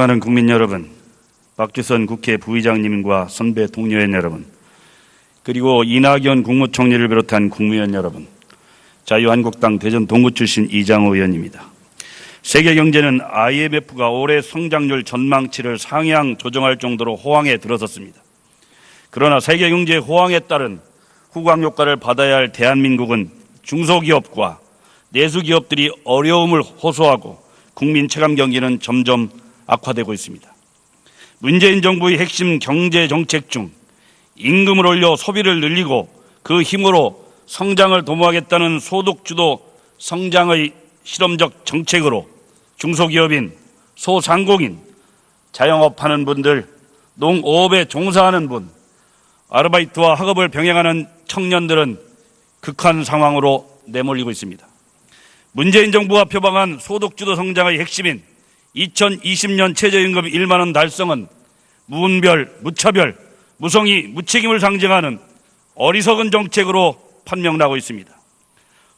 하는 국민 여러분, 박주선 국회 부의장님과 선배 동료연 여러분, 그리고 이낙연 국무총리를 비롯한 국무위원 여러분, 자유한국당 대전 동구 출신 이장호 의원입니다. 세계 경제는 IMF가 올해 성장률 전망치를 상향 조정할 정도로 호황에 들어섰습니다. 그러나 세계 경제 호황에 따른 후광 효과를 받아야 할 대한민국은 중소기업과 내수기업들이 어려움을 호소하고 국민 체감 경기는 점점 악화되고 있습니다. 문재인 정부의 핵심 경제 정책 중 임금을 올려 소비를 늘리고 그 힘으로 성장을 도모하겠다는 소득주도 성장의 실험적 정책으로 중소기업인, 소상공인, 자영업하는 분들, 농업에 종사하는 분, 아르바이트와 학업을 병행하는 청년들은 극한 상황으로 내몰리고 있습니다. 문재인 정부가 표방한 소득주도 성장의 핵심인 2020년 최저임금 1만 원 달성은 무분별, 무차별, 무성의, 무책임을 상징하는 어리석은 정책으로 판명나고 있습니다.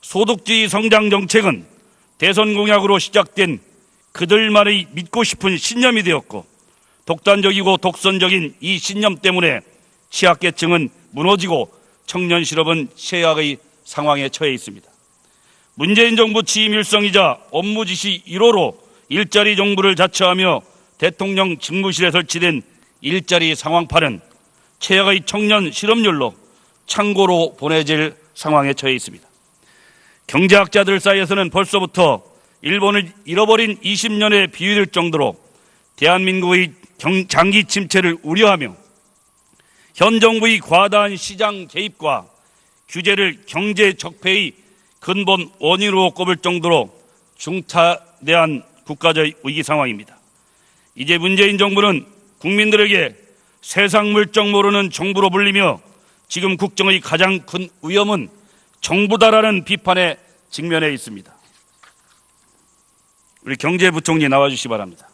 소득주의 성장 정책은 대선 공약으로 시작된 그들만의 믿고 싶은 신념이 되었고 독단적이고 독선적인 이 신념 때문에 취약계층은 무너지고 청년 실업은 최악의 상황에 처해 있습니다. 문재인 정부 취임 일성이자 업무 지시 1호로 일자리 정부를 자처하며 대통령 직무실에 설치된 일자리 상황판은 최악의 청년 실업률로 창고로 보내질 상황에 처해 있습니다. 경제학자들 사이에서는 벌써부터 일본을 잃어버린 20년에 비유될 정도로 대한민국의 경- 장기 침체를 우려하며 현 정부의 과다한 시장 개입과 규제를 경제 적폐의 근본 원인으로 꼽을 정도로 중차대한 국가적 위기 상황입니다. 이제 문재인 정부는 국민들에게 세상 물정 모르는 정부로 불리며 지금 국정의 가장 큰 위험은 정부다라는 비판에 직면해 있습니다. 우리 경제부총리 나와주시 기 바랍니다.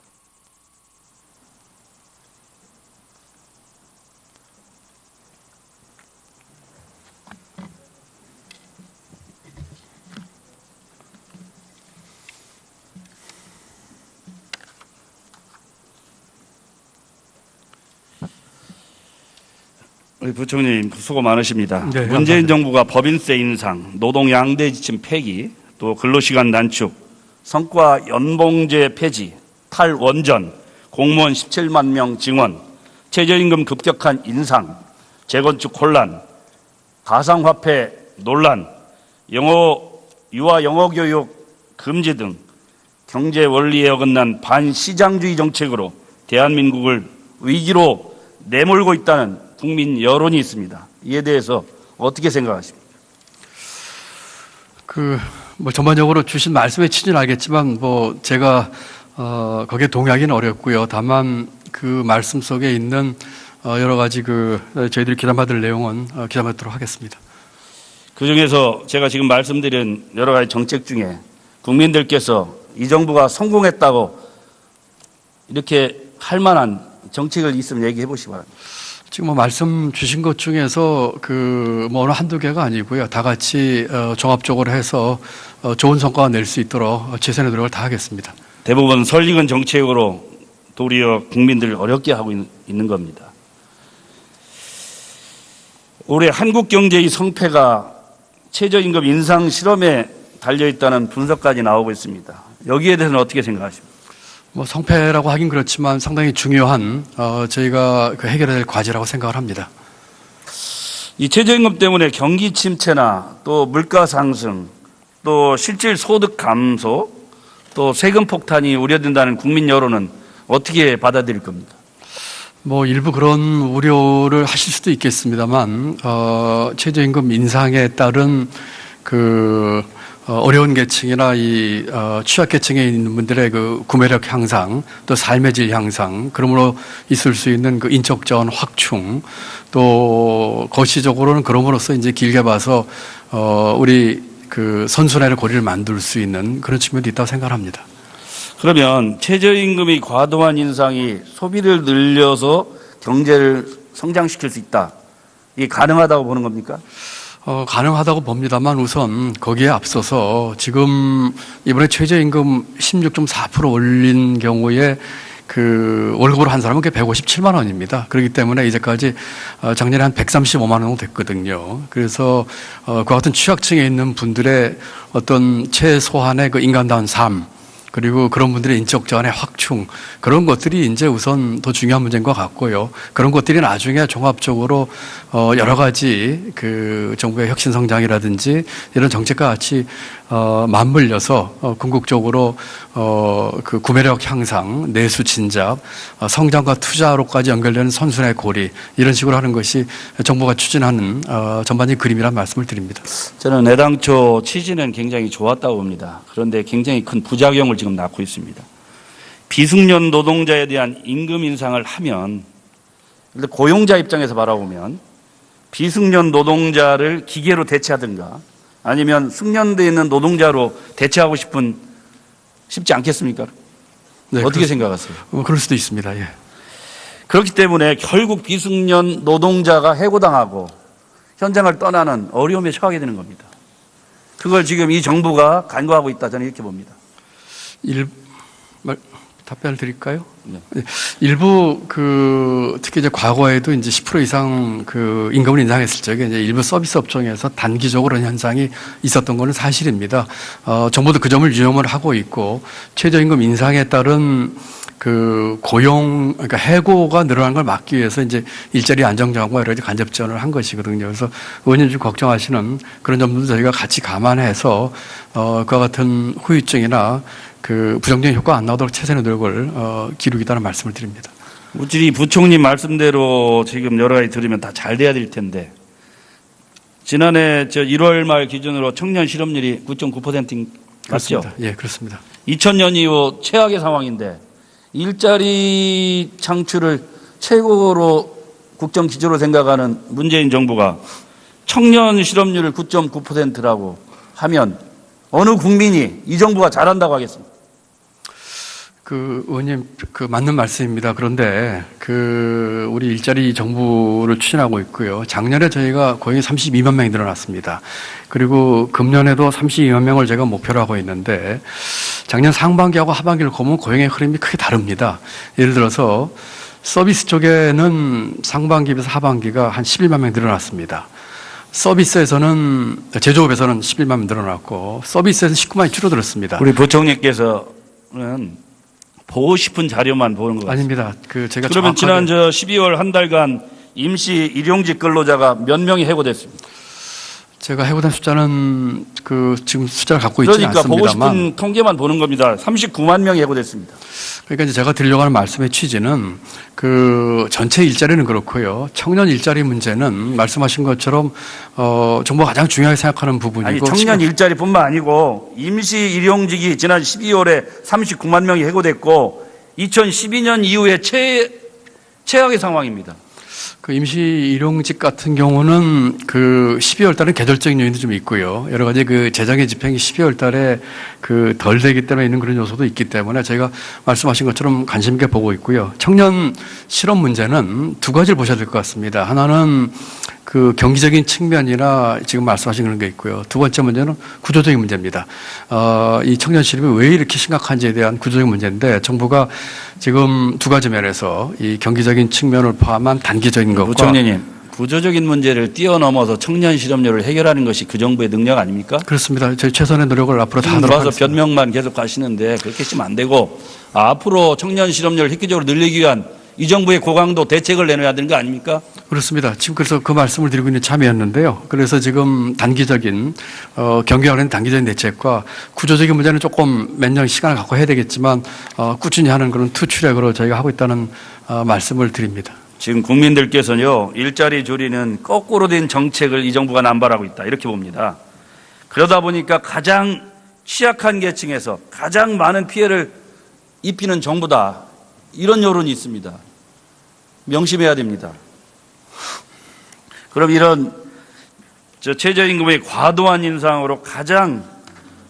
우리 부총리님 수고 많으십니다. 네, 문재인 감사합니다. 정부가 법인세 인상, 노동 양대 지침 폐기, 또 근로시간 단축, 성과 연봉제 폐지, 탈원전, 공무원 17만 명 증원, 최저임금 급격한 인상, 재건축 혼란, 가상화폐 논란, 영어 유아 영어 교육 금지 등 경제 원리에 어긋난 반시장주의 정책으로 대한민국을 위기로 내몰고 있다는 국민 여론이 있습니다. 이에 대해서 어떻게 생각하십니까? 그 뭐 전반적으로 주신 말씀에 친절 알겠지만 뭐 제가 어 거기에 동의하기는 어렵고요. 다만 그 말씀 속에 있는 어 여러 가지 그 저희들이 기담받을 내용은 어 기담하도록 하겠습니다. 그 중에서 제가 지금 말씀드린 여러 가지 정책 중에 국민들께서 이 정부가 성공했다고 이렇게 할 만한 정책을 있으면 얘기해 보시기 바랍니다. 지금 뭐 말씀 주신 것 중에서 그뭐 어느 한두 개가 아니고요. 다 같이 어 종합적으로 해서 어 좋은 성과가 낼수 있도록 최선의 노력을 다하겠습니다. 대부분 설익은 정책으로 도리어 국민들을 어렵게 하고 있- 있는 겁니다. 올해 한국 경제의 성패가 최저임금 인상 실험에 달려 있다는 분석까지 나오고 있습니다. 여기에 대해서는 어떻게 생각하십니까? 뭐 성패라고 하긴 그렇지만 상당히 중요한 어 저희가 그 해결해야 될 과제라고 생각을 합니다. 이 최저임금 때문에 경기 침체나 또 물가 상승, 또 실질 소득 감소, 또 세금 폭탄이 우려된다는 국민 여론은 어떻게 받아들일 겁니까? 뭐 일부 그런 우려를 하실 수도 있겠습니다만 어 최저임금 인상에 따른 그 어, 어려운 계층이나 이 어, 취약계층에 있는 분들의 그 구매력 향상, 또 삶의 질 향상, 그러므로 있을 수 있는 그 인적 자원 확충, 또 거시적으로는 그럼으로써 이제 길게 봐서 어 우리 그 선순환의 고리를 만들 수 있는 그런 측면도 있다고 생각합니다. 그러면 최저임금의 과도한 인상이 소비를 늘려서 경제를 성장시킬 수 있다. 이게 가능하다고 보는 겁니까? 어, 가능하다고 봅니다만 우선 거기에 앞서서 지금 이번에 최저임금 16.4% 올린 경우에 그 월급으로 한 사람은 그게 157만 원입니다. 그렇기 때문에 이제까지 어, 작년에 한 135만 원 됐거든요. 그래서 어, 그 같은 취약층에 있는 분들의 어떤 최소한의 그 인간다운 삶 그리고 그런 분들의 인적 자원의 확충 그런 것들이 이제 우선 더 중요한 문제인 것 같고요. 그런 것들이 나중에 종합적으로 어 여러 가지 그 정부의 혁신 성장이라든지 이런 정책과 같이 어 맞물려서 어 궁극적으로 어 그 구매력 향상, 내수 진작, 어 성장과 투자로까지 연결되는 선순환의 고리 이런 식으로 하는 것이 정부가 추진하는 어 전반적인 그림이란 말씀을 드립니다. 저는 애당초 취지는 굉장히 좋았다고 봅니다. 그런데 굉장히 큰 부작용을 지금 낳고 있습니다. 비숙련 노동자에 대한 임금 인상을 하면 고용자 입장에서 바라보면 비숙련 노동자를 기계로 대체하든가 아니면 숙련되어 있는 노동자로 대체하고 싶은 쉽지 않겠습니까? 네, 어떻게 그렇- 생각하세요? 어, 그럴 수도 있습니다. 예. 그렇기 때문에 결국 비숙련 노동자가 해고당하고 현장을 떠나는 어려움에 처하게 되는 겁니다. 그걸 지금 이 정부가 간과하고 있다 저는 이렇게 봅니다. 일 말, 답변을 드릴까요? 네. 예. 일부 그 특히 이제 과거에도 이제 10% 이상 그 임금을 인상했을 적에 이제 일부 서비스 업종에서 단기적으로 그런 현상이 있었던 거는 사실입니다. 어, 정부도 그 점을 유념을 하고 있고 최저임금 인상에 따른 그 고용 그러니까 해고가 늘어난 걸 막기 위해서 이제 일자리 안정장과 여러 가지 간접 지원을 한 것이거든요. 그래서 의원님 좀 걱정하시는 그런 점들도 저희가 같이 감안해서 어 그와 같은 후유증이나 그 부정적인 효과 안 나오도록 최선의 노력을 어 기르겠다는 말씀을 드립니다. 우리 부총리 말씀대로 지금 여러 가지 들으면 다 잘 돼야 될 텐데 지난해 저 1월 말 기준으로 청년 실업률이 9.9% 맞죠? 그렇습니다. 예, 그렇습니다. 2000년 이후 최악의 상황인데 일자리 창출을 최고로 국정 기조로 생각하는 문재인 정부가 청년 실업률을 9.9%라고 하면 어느 국민이 이 정부가 잘한다고 하겠습니까? 그 의원님 그 맞는 말씀입니다. 그런데 그 우리 일자리 정부를 추진하고 있고요. 작년에 저희가 거의 32만 명이 늘어났습니다. 그리고 금년에도 32만 명을 제가 목표로 하고 있는데 작년 상반기하고 하반기를 보면 고용의 흐름이 크게 다릅니다. 예를 들어서 서비스 쪽에는 상반기 비해서 하반기가 한 11만 명 늘어났습니다. 서비스에서는 제조업에서는 11만 명 늘어났고 서비스에서 19만이 줄어들었습니다. 우리 부총리께서는 보고 싶은 자료만 보는 것 같습니다. 아닙니다. 그 제가 그러면 정확하게- 지난 저 12월 한 달간 임시 일용직 근로자가 몇 명이 해고됐습니다. 제가 해고된 숫자는 그 지금 숫자를 갖고 있지 그러니까 보고 않습니다만 싶은 통계만 보는 겁니다. 39만 명이 해고됐습니다. 그러니까 이제 제가 드리려고 하는 말씀의 취지는 그 전체 일자리는 그렇고요. 청년 일자리 문제는 말씀하신 것처럼 어 정부가 가장 중요하게 생각하는 부분이고 아니 청년 일자리뿐만 아니고 임시 일용직이 지난 12월에 39만 명이 해고됐고 2012년 이후에 최 최악의 상황입니다. 그 임시 일용직 같은 경우는 그 12월 달은 계절적인 요인도 좀 있고요. 여러 가지 그 재정의 집행이 12월 달에 그 덜 되기 때문에 있는 그런 요소도 있기 때문에 저희가 말씀하신 것처럼 관심 있게 보고 있고요. 청년 실업 문제는 두 가지를 보셔야 될 것 같습니다. 하나는 그 경기적인 측면이나 지금 말씀하신 그런 게 있고요. 두 번째 문제는 구조적인 문제입니다. 어, 이 청년 실업이 왜 이렇게 심각한지에 대한 구조적인 문제인데 정부가 지금 두 가지 면에서 이 경기적인 측면을 포함한 단기적인 것과 부총리님 구조적인 문제를 뛰어넘어서 청년 실업률을 해결하는 것이 그 정부의 능력 아닙니까? 그렇습니다. 저희 최선의 노력을 앞으로 다 하도록 들어와서 하겠습니다. 변명만 계속 하시는데 그렇게 했으면 안 되고 앞으로 청년 실업률을 획기적으로 늘리기 위한 이 정부의 고강도 대책을 내놓아야 되는 거 아닙니까? 그렇습니다. 지금 그래서 그 말씀을 드리고 있는 참이었는데요. 그래서 지금 단기적인 어, 경계하는 단기적인 대책과 구조적인 문제는 조금 몇 년 시간을 갖고 해야 되겠지만 어, 꾸준히 하는 그런 투출액으로 저희가 하고 있다는 어, 말씀을 드립니다. 지금 국민들께서는요 일자리 조리는 거꾸로 된 정책을 이 정부가 남발하고 있다 이렇게 봅니다. 그러다 보니까 가장 취약한 계층에서 가장 많은 피해를 입히는 정부다 이런 여론이 있습니다. 명심해야 됩니다. 그럼 이런 저 최저임금의 과도한 인상으로 가장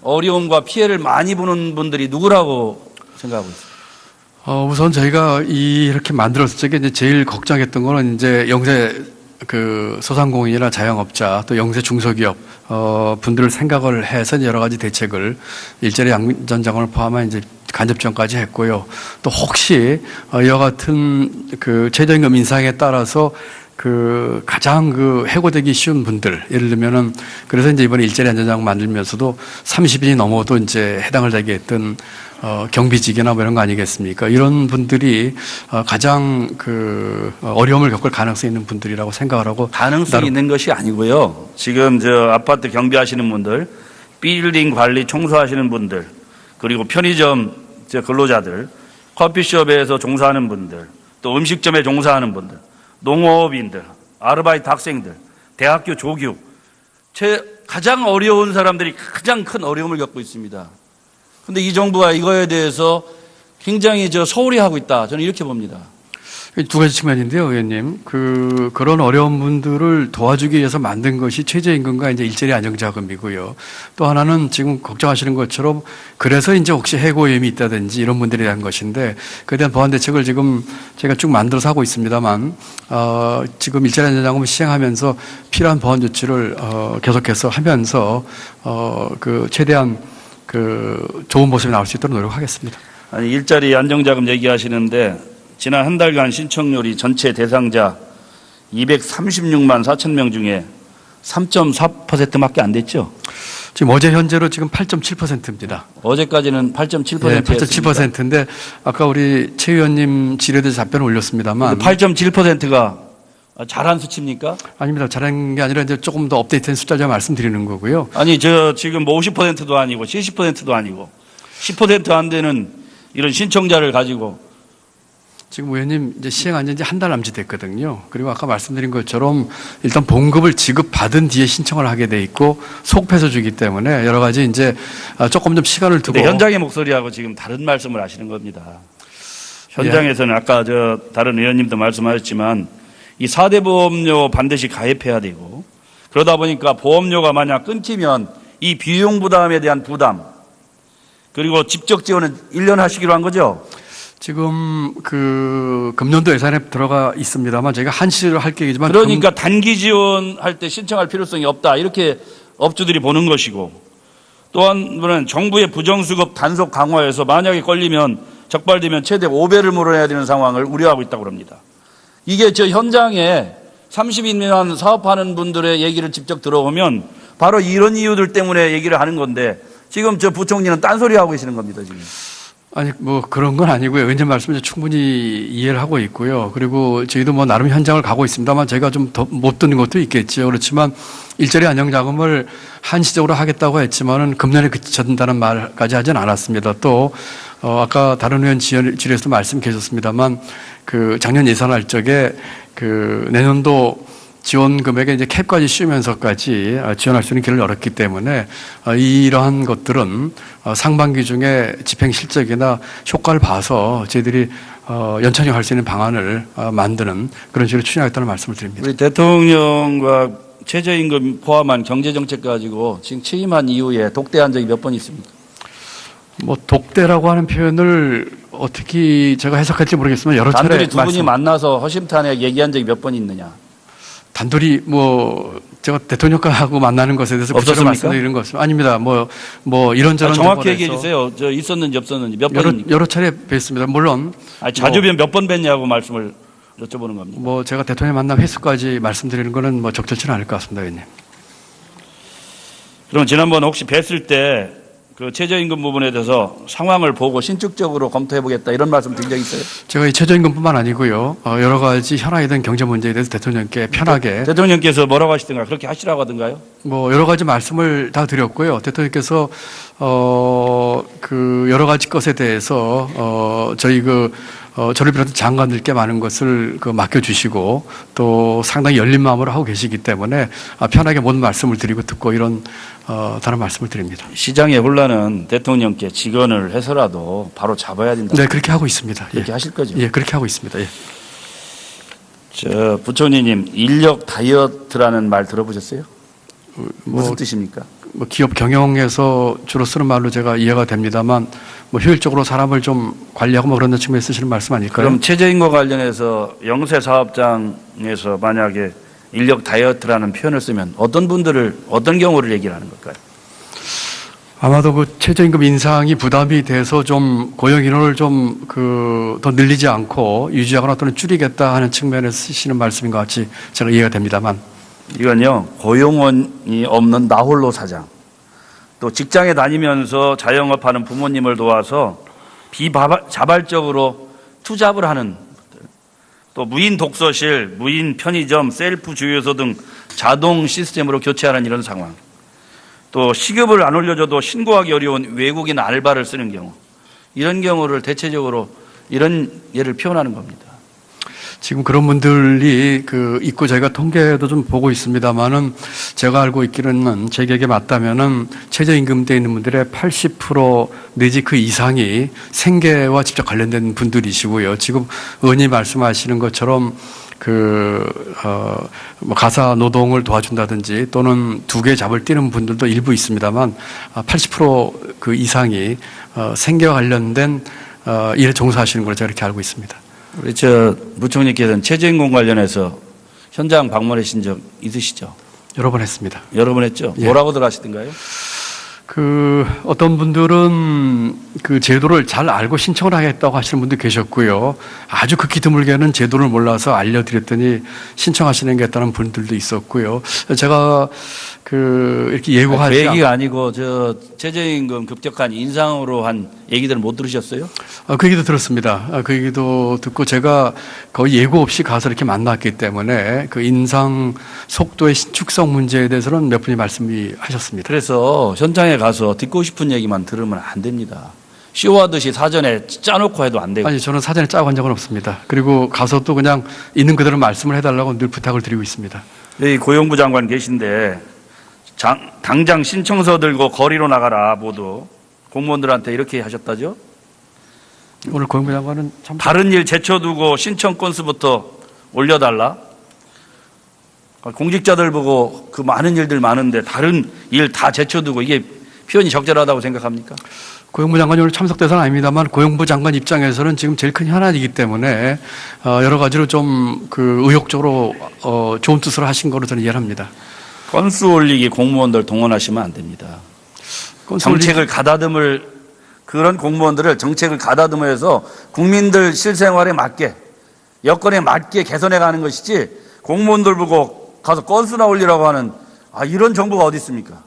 어려움과 피해를 많이 보는 분들이 누구라고 생각하고 있습니까? 어, 우선 저희가 이 이렇게 만들었을 적에 이제 제일 걱정했던 거는 이제 영세 그 소상공인이나 자영업자 또 영세 중소기업 어, 분들을 생각을 해서 여러 가지 대책을 일자리 양전 자금을 포함한 이제 간접지원까지 했고요. 또 혹시 어, 이와 같은 그 최저임금 인상에 따라서 그 가장 그 해고되기 쉬운 분들 예를 들면은 그래서 이제 이번에 일자리 안전장 만들면서도 30인이 넘어도 이제 해당을 되게 했던 어, 경비직이나 뭐 이런 거 아니겠습니까? 이런 분들이 어, 가장 그 어, 어려움을 겪을 가능성이 있는 분들이라고 생각을 하고 가능성이 있는 것이 아니고요. 지금 저 아파트 경비하시는 분들, 빌딩 관리 청소하시는 분들, 그리고 편의점 저 근로자들, 커피숍에서 종사하는 분들, 또 음식점에 종사하는 분들, 농업인들, 아르바이트 학생들, 대학교 조교, 제 가장 어려운 사람들이 가장 큰 어려움을 겪고 있습니다. 근데 이 정부가 이거에 대해서 굉장히 저 소홀히 하고 있다. 저는 이렇게 봅니다. 두 가지 측면인데요, 의원님. 그, 그런 어려운 분들을 도와주기 위해서 만든 것이 최저임금과 이제 일자리 안정자금이고요. 또 하나는 지금 걱정하시는 것처럼 그래서 이제 혹시 해고 위험이 있다든지 이런 분들에 대한 것인데 그에 대한 보완 대책을 지금 제가 쭉 만들어서 하고 있습니다만, 어, 지금 일자리 안정자금을 시행하면서 필요한 보완 조치를 어, 계속해서 하면서 어, 그 최대한 그 좋은 모습이 나올 수 있도록 노력하겠습니다. 아니 일자리 안정자금 얘기하시는데 지난 한 달간 신청률이 전체 대상자 236만 4천 명 중에 3.4%밖에 안 됐죠. 지금 어제 현재로 지금 8.7%입니다. 어제까지는 8.7%였습니다. 네, 8.7%인데 아까 우리 최 의원님 질의대 답변을 올렸습니다만 8.7%가 잘한 수치입니까? 아닙니다. 잘한 게 아니라 이제 조금 더 업데이트된 숫자를 제가 말씀드리는 거고요. 아니 저 지금 뭐 50%도 아니고 70%도 아니고 10%안 되는 이런 신청자를 가지고 지금 의원님 이제 시행한 지 한 달 남짓 됐거든요. 그리고 아까 말씀드린 것처럼 일단 봉급을 지급받은 뒤에 신청을 하게 돼 있고 속패서 주기 때문에 여러 가지 이제 아, 조금 좀 시간을 두고 현장의 목소리하고 지금 다른 말씀을 하시는 겁니다. 현장에서는 아까 저 다른 의원님도 말씀하셨지만 이 4대 보험료 반드시 가입해야 되고 그러다 보니까 보험료가 만약 끊기면 이 비용 부담에 대한 부담 그리고 직접 지원은 1년 하시기로 한 거죠? 지금 그 금년도 예산에 들어가 있습니다만 저희가 한시를 할 계획이지만 그러니까 단기 지원할 때 신청할 필요성이 없다 이렇게 업주들이 보는 것이고 또한 분은 정부의 부정수급 단속 강화에서 만약에 걸리면 적발되면 최대 5배를 물어내야 되는 상황을 우려하고 있다고 합니다. 이게 저 현장에 30인 미만 사업하는 분들의 얘기를 직접 들어보면 바로 이런 이유들 때문에 얘기를 하는 건데 지금 저 부총리는 딴소리 하고 계시는 겁니다 지금. 아니 뭐 그런 건 아니고요. 의원님 말씀을 충분히 이해를 하고 있고요. 그리고 저희도 뭐 나름 현장을 가고 있습니다만 제가 좀더못 듣는 것도 있겠죠. 그렇지만 일자리 안정 자금을 한시적으로 하겠다고 했지만은 금년에 그쳐진다는 말까지 하진 않았습니다. 또 어, 아까 다른 의원 질의에서도 말씀 계셨습니다만 그 작년 예산할 적에 그 내년도 지원 금액에 이제 캡까지 씌우면서까지 어, 지원할 수 있는 길을 열었기 때문에 어, 이러한 것들은 어, 상반기 중에 집행 실적이나 효과를 봐서 저희들이 어, 연착륙할 수 있는 방안을 어, 만드는 그런 식으로 추진하겠다는 말씀을 드립니다. 우리 대통령과 최저임금 포함한 경제정책 가지고 지금 취임한 이후에 독대한 적이 몇 번 있습니까? 뭐 독대라고 하는 표현을 어떻게 제가 해석할지 모르겠지만 여러 차례 단둘이 두 분이 말씀- 만나서 허심탄회 얘기한 적이 몇 번 있느냐? 단둘이 뭐 제가 대통령하고 만나는 것에 대해서 없었습니까? 말씀드리는 것은 아닙니다. 뭐뭐 이런저런 아, 정확히 얘기해 주세요. 저 있었는지 없었는지 몇 여러, 번입니까? 여러 차례 뵀습니다. 물론 아니, 자주 뵈면 몇번 뵀냐고 말씀을 여쭤보는 겁니다. 뭐 제가 대통령 만남 횟수까지 말씀드리는 거는 뭐 적절치는 않을 것 같습니다, 의원님. 그럼 지난번 혹시 뵀을 때 그 최저임금 부분에 대해서 상황을 보고 신축적으로 검토해 보겠다 이런 말씀 드린 적 있어요? 제가 이 최저임금뿐만 아니고요, 어, 여러 가지 현안이 된 경제 문제에 대해서 대통령께 편하게 대통령께서 뭐라고 하시던가 그렇게 하시라고 하던가요? 뭐 여러 가지 말씀을 다 드렸고요. 대통령께서 어 그 여러 가지 것에 대해서 어 저희 그 어, 저를 비롯한 장관들께 많은 것을 그 맡겨주시고 또 상당히 열린 마음으로 하고 계시기 때문에 아, 편하게 모든 말씀을 드리고 듣고 이런 어, 다른 말씀을 드립니다. 시장의 혼란은 대통령께 직언을 해서라도 바로 잡아야 된다. 네, 그렇게 하고 있습니다. 예, 그렇게 하실 거죠? 예 그렇게 하고 있습니다. 예. 저 부총리님 인력 다이어트라는 말 들어보셨어요? 뭐 무슨 뜻입니까? 뭐 기업 경영에서 주로 쓰는 말로 제가 이해가 됩니다만 뭐 효율적으로 사람을 좀 관리하고 뭐 그런 측면에 쓰시는 말씀 아닐까요? 그럼 최저임금 관련해서 영세 사업장에서 만약에 인력 다이어트라는 표현을 쓰면 어떤 분들을 어떤 경우를 얘기를 하는 걸까요? 아마도 그 최저임금 인상이 부담이 돼서 좀 고용 인원을 좀 그 더 늘리지 않고 유지하거나 또는 줄이겠다 하는 측면에서 쓰시는 말씀인 것 같이 제가 이해가 됩니다만 이건요 고용원이 없는 나홀로 사장. 또 직장에 다니면서 자영업하는 부모님을 도와서 비자발적으로 투잡을 하는 또 무인 독서실, 무인 편의점, 셀프 주유소 등 자동 시스템으로 교체하는 이런 상황. 또 시급을 안 올려줘도 신고하기 어려운 외국인 알바를 쓰는 경우. 이런 경우를 대체적으로 이런 예를 표현하는 겁니다. 지금 그런 분들이 그 있고 저희가 통계도 좀 보고 있습니다만은 제가 알고 있기로는 제 기억에 맞다면은 최저임금대에 있는 분들의 80% 내지 그 이상이 생계와 직접 관련된 분들이시고요. 지금 의원님 말씀하시는 것처럼 그, 어, 뭐 가사 노동을 도와준다든지 또는 두 개 잡을 뛰는 분들도 일부 있습니다만 80%그 이상이 어, 생계와 관련된 어, 일에 종사하시는 걸로 제가 이렇게 알고 있습니다. 우리 저 부총리께서는 최저임금 관련해서 현장 방문하신 적 있으시죠? 여러 번 했습니다. 여러 번 했죠? 예. 뭐라고들 하시던가요? 그 어떤 분들은 그 제도를 잘 알고 신청을 하겠다고 하시는 분도 계셨고요. 아주 극히 드물게는 제도를 몰라서 알려드렸더니 신청하시는 게 있다는 분들도 있었고요. 제가 그 이렇게 그 예고하지 않, 얘기가 아니고 저 최저임금 급격한 인상으로 한 얘기들은 못 들으셨어요? 아, 그 얘기도 들었습니다. 아, 그 얘기도 듣고 제가 거의 예고 없이 가서 이렇게 만났기 때문에 그 인상 속도의 신축성 문제에 대해서는 몇 분이 말씀이 하셨습니다. 그래서 현장에 가서 듣고 싶은 얘기만 들으면 안 됩니다. 쇼하듯이 사전에 짜놓고 해도 안 되고 아니 저는 사전에 짜고 한 적은 없습니다. 그리고 가서 또 그냥 있는 그대로 말씀을 해달라고 늘 부탁을 드리고 있습니다. 여기 고용부 장관 계신데 장- 당장 신청서 들고 거리로 나가라 모두 공무원들한테 이렇게 하셨다죠? 오늘 고용부 장관은 참 다른 일 제쳐두고 신청 건수부터 올려달라. 공직자들 보고 그 많은 일들 많은데 다른 일 다 제쳐두고 이게 표현이 적절하다고 생각합니까? 고용부 장관이 오늘 참석돼서는 아닙니다만 고용부 장관 입장에서는 지금 제일 큰 현안이기 때문에 어, 여러 가지로 좀 그 의욕적으로 어, 좋은 뜻으로 하신 거로 저는 이해를 합니다. 건수 올리기 공무원들 동원하시면 안 됩니다. 정책을 가다듬을 그런 공무원들을 정책을 가다듬어서 국민들 실생활에 맞게 여건에 맞게 개선해 가는 것이지 공무원들 보고 가서 건수나 올리라고 하는 아 이런 정부가 어디 있습니까?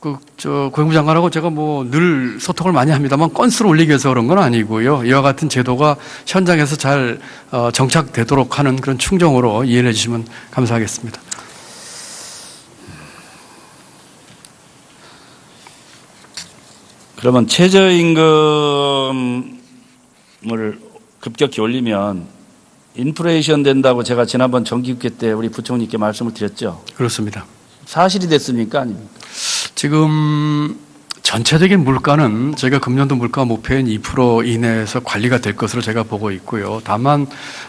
그 저 고용부 장관하고 제가 뭐 늘 소통을 많이 합니다만 건수를 올리기 위해서 그런 건 아니고요. 이와 같은 제도가 현장에서 잘 어, 정착되도록 하는 그런 충정으로 이해해 주시면 감사하겠습니다. 그러면 최저임금을 급격히 올리면 인플레이션 된다고 제가 지난번 정기국회 때 우리 부총리께 말씀을 드렸죠. 그렇습니까? 사실이 됐습니까? 아닙니까? 지금 전체적인 물가는 저희가 금년도 물가 목표인 2% 이내에서 관리가 될 것으로 제가 보고 있고요. 다만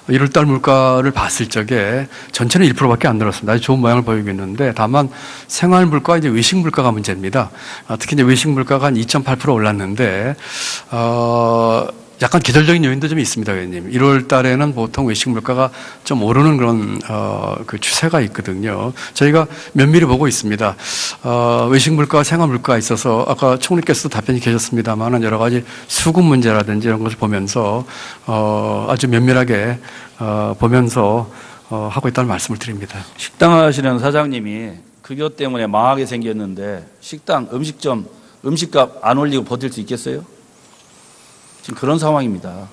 1월달 물가를 봤을 적에 전체는 1%밖에 안 늘었습니다. 아주 좋은 모양을 보이고 있는데 다만 생활 물가 이제 외식 물가가 문제입니다. 아, 특히 이제 외식 물가가 한 2.8% 올랐는데 어, 약간 계절적인 요인도 좀 있습니다, 의원님. 1월 달에는 보통 외식 물가가 좀 오르는 그런, 어, 그 추세가 있거든요. 저희가 면밀히 보고 있습니다. 어, 외식 물가와 생활 물가가 있어서 아까 총리께서도 답변이 계셨습니다만은 여러 가지 수급 문제라든지 이런 것을 보면서, 어, 아주 면밀하게, 어, 보면서, 어, 하고 있다는 말씀을 드립니다. 식당 하시는 사장님이 급여 때문에 망하게 생겼는데 식당 음식점 음식값 안 올리고 버틸 수 있겠어요? 지금 그런 상황입니다.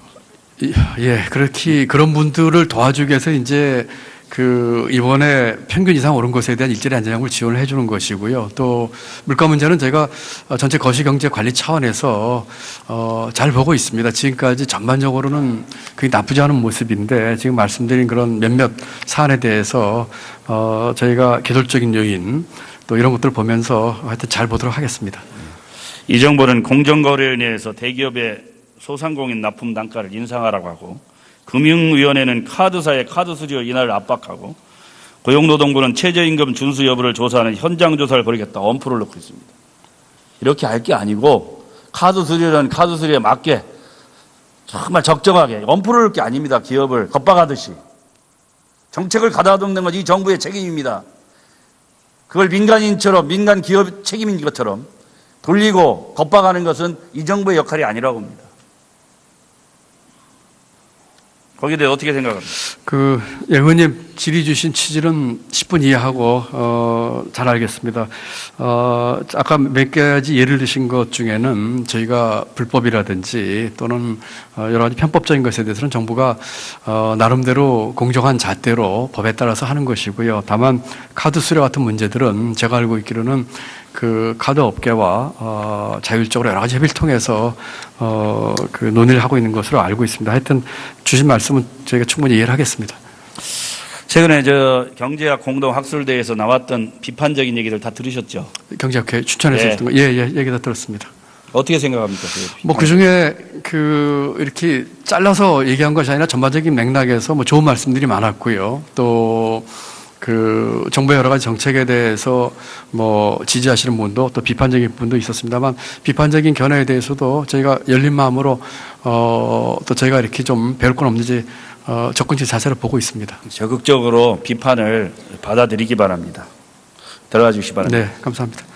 이- 예, 그렇게 그런 분들을 도와주기 위해서 이제 그 이번에 평균 이상 오른 것에 대한 일자리 안전장을 지원을 해주는 것이고요. 또 물가 문제는 저희가 어, 전체 거시경제 관리 차원에서 어, 잘 보고 있습니다. 지금까지 전반적으로는 그게 나쁘지 않은 모습인데 지금 말씀드린 그런 몇몇 사안에 대해서 어, 저희가 계절적인 요인 또 이런 것들을 보면서 하여튼 잘 보도록 하겠습니다. 이 정부는 공정거래위원회에서 대기업의 소상공인 납품 단가를 인상하라고 하고 금융위원회는 카드사의 카드 수수료 인하를 압박하고 고용노동부는 최저임금 준수 여부를 조사하는 현장 조사를 벌이겠다 엄포를 넣고 있습니다. 이렇게 할 게 아니고 카드 수수료는 카드 수수료에 맞게 정말 적정하게 엄포를 넣을 게 아닙니다. 기업을 겁박하듯이 정책을 가다듬는 건 이 정부의 책임입니다. 그걸 민간인처럼 민간 기업 책임인 것처럼 돌리고 겁박하는 것은 이 정부의 역할이 아니라고 봅니다. 거기에 대해 어떻게 생각합니까? 그 예, 의원님 질의 주신 취지는 10분 이해하고 어, 잘 알겠습니다. 어, 아까 몇 가지 예를 드신 것 중에는 저희가 불법이라든지 또는 어, 여러 가지 편법적인 것에 대해서는 정부가 어, 나름대로 공정한 잣대로 법에 따라서 하는 것이고요. 다만 카드 수수료 같은 문제들은 제가 알고 있기로는 그 카드 업계와 어, 자율적으로 여러 가지 협의를 통해서 어, 그 논의를 하고 있는 것으로 알고 있습니다. 하여튼 주신 말씀은 저희가 충분히 이해를 하겠습니다. 최근에 저 경제학 공동 학술대회에서 나왔던 비판적인 얘기들 다 들으셨죠? 경제학회 추천해서 예. 했던 거, 예, 예, 얘기 다 들었습니다. 어떻게 생각합니까? 그뭐그 중에 그 이렇게 잘라서 얘기한 것이 아니라 전반적인 맥락에서 뭐 좋은 말씀들이 많았고요. 또 그 정부의 여러 가지 정책에 대해서 뭐 지지하시는 분도 또 비판적인 분도 있었습니다만 비판적인 견해에 대해서도 저희가 열린 마음으로 어또 저희가 이렇게 좀 배울 건 없는지 어 적극적 자세를 보고 있습니다. 적극적으로 비판을 받아들이기 바랍니다. 들어가 주시기 바랍니다. 네, 감사합니다.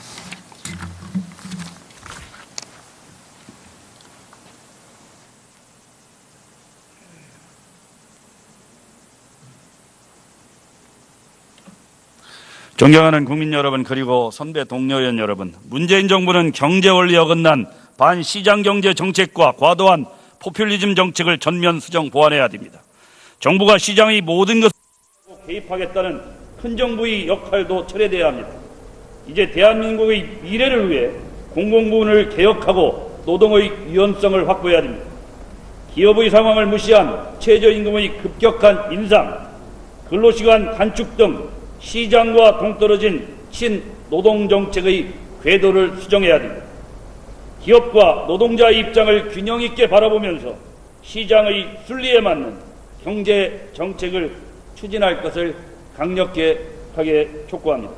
존경하는 국민 여러분 그리고 선배 동료 의원 여러분 문재인 정부는 경제 원리에 어긋난 반시장 경제 정책과 과도한 포퓰리즘 정책을 전면 수정 보완해야 됩니다. 정부가 시장의 모든 것을 개입하겠다는 큰 정부의 역할도 철회돼야 합니다. 이제 대한민국의 미래를 위해 공공부문을 개혁하고 노동의 유연성을 확보해야 됩니다. 기업의 상황을 무시한 최저임금의 급격한 인상, 근로시간 단축 등 시장과 동떨어진 친노동 정책의 궤도를 수정해야 됩니다. 기업과 노동자의 입장을 균형 있게 바라보면서 시장의 순리에 맞는 경제 정책을 추진할 것을 강력히 하게 촉구합니다.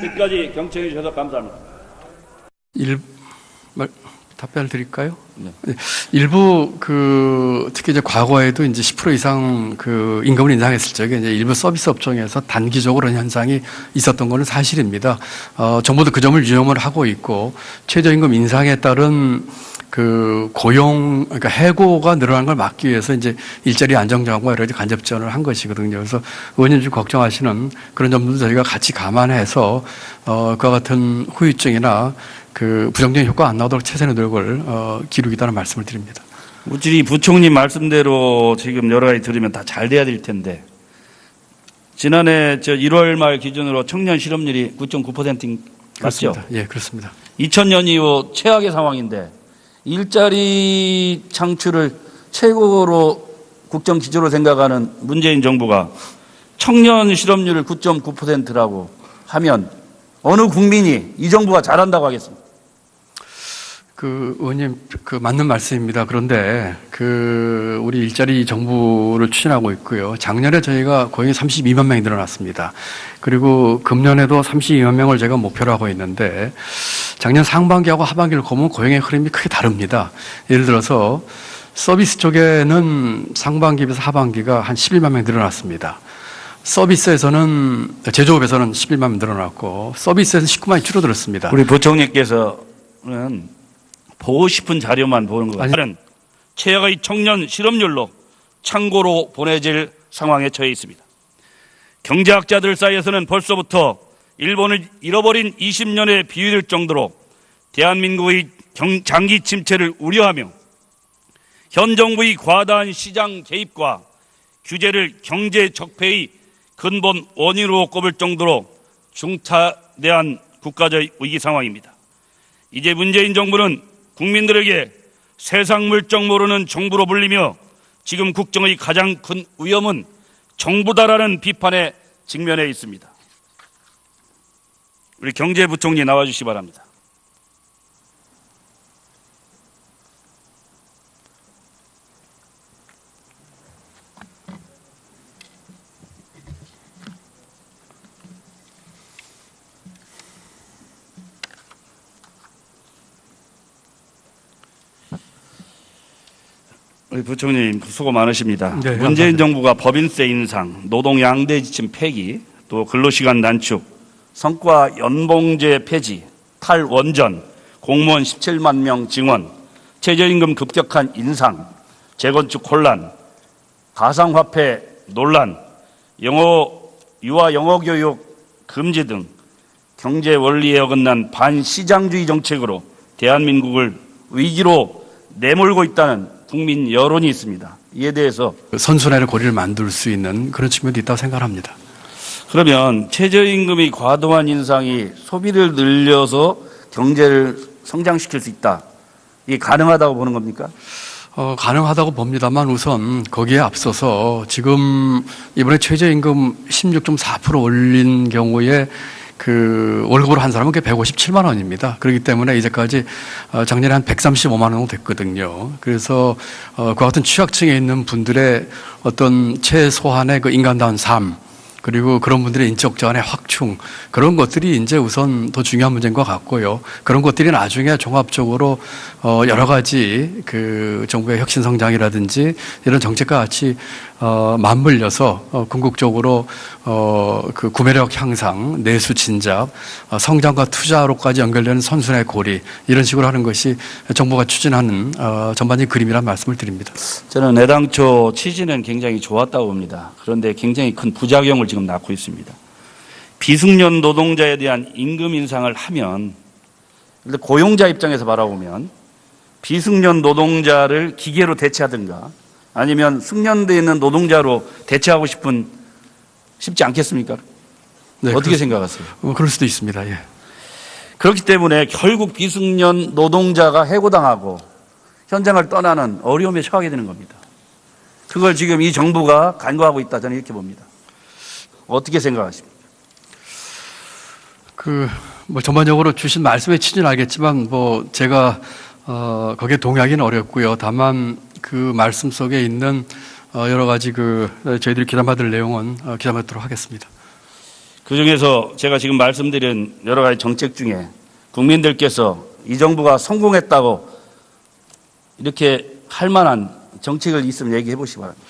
끝까지 경청해 주셔서 감사합니다. 일, 말, 답변을 드릴까요? 네. 일부 그 특히 이제 과거에도 이제 10% 이상 그 임금을 인상했을 적에 이제 일부 서비스 업종에서 단기적으로 그런 현상이 있었던 거는 사실입니다. 어, 정부도 그 점을 유념을 하고 있고 최저임금 인상에 따른 그 고용 그러니까 해고가 늘어난 걸 막기 위해서 이제 일자리 안정장과 여러 가지 간접 지원을 한 것이거든요. 그래서 의원님 좀 걱정하시는 그런 점도 저희가 같이 감안해서 어 그와 같은 후유증이나 그 부정적인 효과 안 나오도록 최선의 노력을 어 기르겠다는 말씀을 드립니다. 우리 부총리 말씀대로 지금 여러 가지 들으면 다 잘 돼야 될 텐데 지난해 저 1월 말 기준으로 청년 실업률이 9.9%인 맞죠? 그렇습니다. 예, 그렇습니다. 2000년 이후 최악의 상황인데 일자리 창출을 최고로 국정 기조로 생각하는 문재인 정부가 청년 실업률을 9.9%라고 하면 어느 국민이 이 정부가 잘한다고 하겠습니까? 그 의원님 그 맞는 말씀입니다. 그런데 그 우리 일자리 정부를 추진하고 있고요. 작년에 저희가 고용이 32만 명이 늘어났습니다. 그리고 금년에도 32만 명을 제가 목표로 하고 있는데 작년 상반기하고 하반기를 보면 고용의 흐름이 크게 다릅니다. 예를 들어서 서비스 쪽에는 상반기 비해서 하반기가 한 11만 명 늘어났습니다. 서비스에서는 제조업에서는 11만 명 늘어났고 서비스에서는 19만이 줄어들었습니다. 우리 부총리께서는 보고 싶은 자료만 보는 것 같아요. 최악의 청년 실업률로 창고로 보내질 상황에 처해 있습니다. 경제학자들 사이에서는 벌써부터 일본을 잃어버린 20년에 비유될 정도로 대한민국의 경- 장기 침체를 우려하며 현 정부의 과다한 시장 개입과 규제를 경제 적폐의 근본 원인으로 꼽을 정도로 중차대한 국가적 위기 상황입니다. 이제 문재인 정부는 국민들에게 세상 물정 모르는 정부로 불리며 지금 국정의 가장 큰 위험은 정부다라는 비판에 직면해 있습니다. 우리 경제부총리 나와주시 기 바랍니다. 우리 부총리님 수고 많으십니다. 네, 문재인 감사합니다. 정부가 법인세 인상, 노동 양대 지침 폐기, 또 근로시간 단축, 성과 연봉제 폐지, 탈원전, 공무원 17만 명 증원, 최저임금 급격한 인상, 재건축 혼란, 가상화폐 논란, 영어 유아 영어 교육 금지 등 경제 원리에 어긋난 반시장주의 정책으로 대한민국을 위기로 내몰고 있다는 국민 여론이 있습니다. 이에 대해서 선순환의 고리를 만들 수 있는 그런 측면도 있다고 생각합니다. 그러면 최저임금의 과도한 인상이 소비를 늘려서 경제를 성장시킬 수 있다. 이게 가능하다고 보는 겁니까? 어, 가능하다고 봅니다만 우선 거기에 앞서서 지금 이번에 최저임금 16.4% 올린 경우에 그 월급으로 한 사람은 그게 157만 원입니다. 그렇기 때문에 이제까지 어, 작년에 한 135만 원 정도 됐거든요. 그래서 어, 그 같은 취약층에 있는 분들의 어떤 최소한의 그 인간다운 삶 그리고 그런 분들의 인적 자원의 확충 그런 것들이 이제 우선 더 중요한 문제인 것 같고요. 그런 것들이 나중에 종합적으로 어 여러 가지 그 정부의 혁신 성장이라든지 이런 정책과 같이 어 맞물려서 어 궁극적으로 어 그 구매력 향상, 내수 진작, 어 성장과 투자로까지 연결되는 선순환의 고리 이런 식으로 하는 것이 정부가 추진하는 어 전반적인 그림이란 말씀을 드립니다. 저는 애당초 취지는 굉장히 좋았다고 봅니다. 그런데 굉장히 큰 부작용을 지금 낳고 있습니다. 비숙련 노동자에 대한 임금 인상을 하면 고용자 입장에서 바라보면 비숙련 노동자를 기계로 대체하든가 아니면 숙련되어 있는 노동자로 대체하고 싶은 쉽지 않겠습니까? 네, 어떻게 생각하세요? 어, 그럴 수도 있습니다. 예. 그렇기 때문에 결국 비숙련 노동자가 해고당하고 현장을 떠나는 어려움에 처하게 되는 겁니다. 그걸 지금 이 정부가 간과하고 있다 저는 이렇게 봅니다. 어떻게 생각하십니까? 그 뭐 전반적으로 주신 말씀에 치진 알겠지만 뭐 제가 어 거기에 동의하기는 어렵고요. 다만 그 말씀 속에 있는 어 여러 가지 그 저희들이 기담받을 내용은 어 기담하도록 하겠습니다. 그 중에서 제가 지금 말씀드린 여러 가지 정책 중에 국민들께서 이 정부가 성공했다고 이렇게 할 만한 정책을 있으면 얘기해 보시기 바랍니다.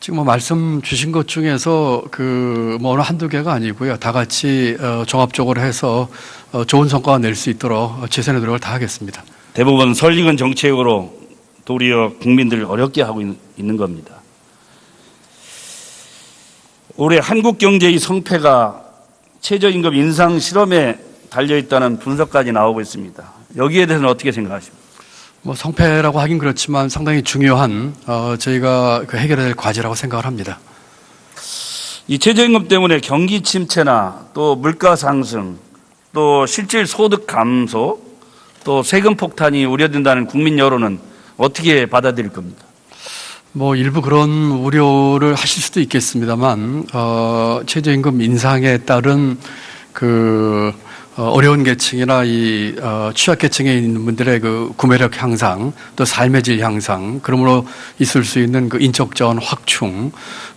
지금 뭐 말씀 주신 것 중에서 그 뭐 어느 한두 개가 아니고요. 다 같이 어 종합적으로 해서 어 좋은 성과가 낼수 있도록 최선의 노력을 다하겠습니다. 대부분 설익은 정책으로 도리어 국민들을 어렵게 하고 있- 있는 겁니다. 올해 한국 경제의 성패가 최저임금 인상 실험에 달려 있다는 분석까지 나오고 있습니다. 여기에 대해서는 어떻게 생각하십니까? 뭐 성패라고 하긴 그렇지만 상당히 중요한 어 저희가 그 해결해야 될 과제라고 생각을 합니다. 이 최저임금 때문에 경기 침체나 또 물가 상승, 또 실질 소득 감소, 또 세금 폭탄이 우려된다는 국민 여론은 어떻게 받아들일 겁니까? 뭐 일부 그런 우려를 하실 수도 있겠습니다만 어 최저임금 인상에 따른 그 어, 어려운 계층이나 이 어, 취약계층에 있는 분들의 그 구매력 향상, 또 삶의 질 향상, 그러므로 있을 수 있는 그 인적 자원 확충,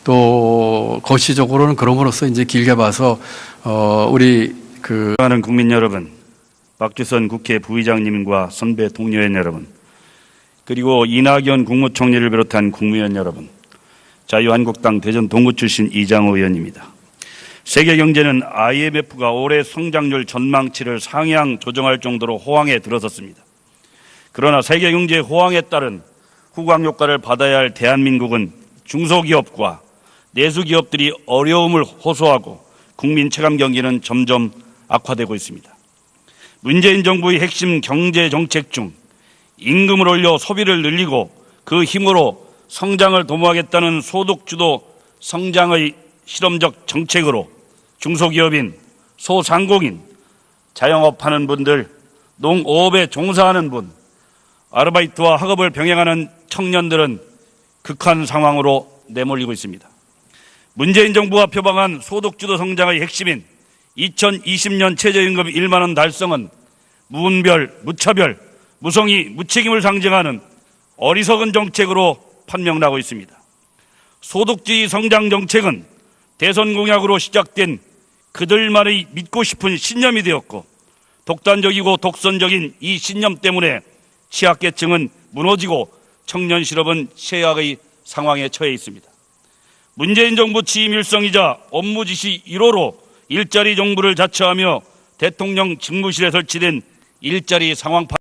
또 거시적으로는 그럼으로써 이제 길게 봐서 어 우리 그 하는 국민 여러분, 박주선 국회 부의장님과 선배 동료연 여러분, 그리고 이낙연 국무총리를 비롯한 국무위원 여러분, 자유한국당 대전 동구 출신 이장호 의원입니다. 세계 경제는 IMF가 올해 성장률 전망치를 상향 조정할 정도로 호황에 들어섰습니다. 그러나 세계 경제 호황에 따른 후광 효과를 받아야 할 대한민국은 중소기업과 내수기업들이 어려움을 호소하고 국민 체감 경기는 점점 악화되고 있습니다. 문재인 정부의 핵심 경제 정책 중 임금을 올려 소비를 늘리고 그 힘으로 성장을 도모하겠다는 소득주도 성장의 실험적 정책으로 중소기업인, 소상공인, 자영업하는 분들, 농업에 종사하는 분, 아르바이트와 학업을 병행하는 청년들은 극한 상황으로 내몰리고 있습니다. 문재인 정부가 표방한 소득주도 성장의 핵심인 2020년 최저임금 1만 원 달성은 무분별, 무차별, 무성의, 무책임을 상징하는 어리석은 정책으로 판명나고 있습니다. 소득주의 성장 정책은 대선 공약으로 시작된 그들만의 믿고 싶은 신념이 되었고 독단적이고 독선적인 이 신념 때문에 취약계층은 무너지고 청년 실업은 최악의 상황에 처해 있습니다. 문재인 정부 취임 일성이자 업무 지시 1호로 일자리 정부를 자처하며 대통령 직무실에 설치된 일자리 상황 파